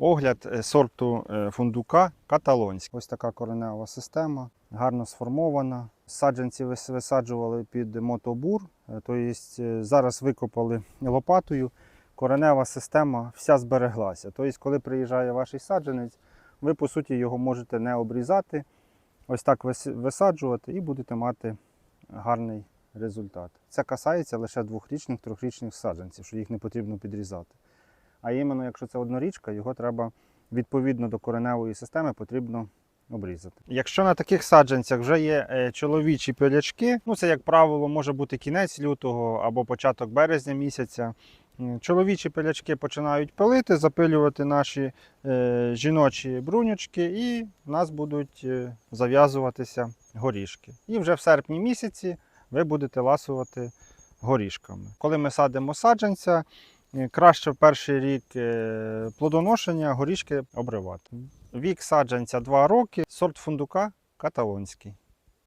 Огляд е, сорту е, фундука каталонський. Ось така коренева система, гарно сформована. Саджанці висаджували під мотобур, тобто зараз викопали лопатою. Коренева система вся збереглася. Тобто, коли приїжджає ваш саджанець, ви по суті його можете не обрізати, ось так висаджувати і будете мати гарний результат. Це касається лише двохрічних, трьохрічних саджанців, що їх не потрібно підрізати. А іменно, якщо це однорічка, його треба відповідно до кореневої системи потрібно обрізати. Якщо на таких саджанцях вже є е, чоловічі пилячки, ну це, як правило, може бути кінець лютого або початок березня місяця. Чоловічі пилячки починають пилити, запилювати наші е, жіночі брунючки, і в нас будуть е, зав'язуватися горішки. І вже в серпні місяці ви будете ласувати горішками. Коли ми садимо саджанця, краще в перший рік е, плодоношення горішки обривати. Вік саджанця 2 роки, сорт фундука каталонський.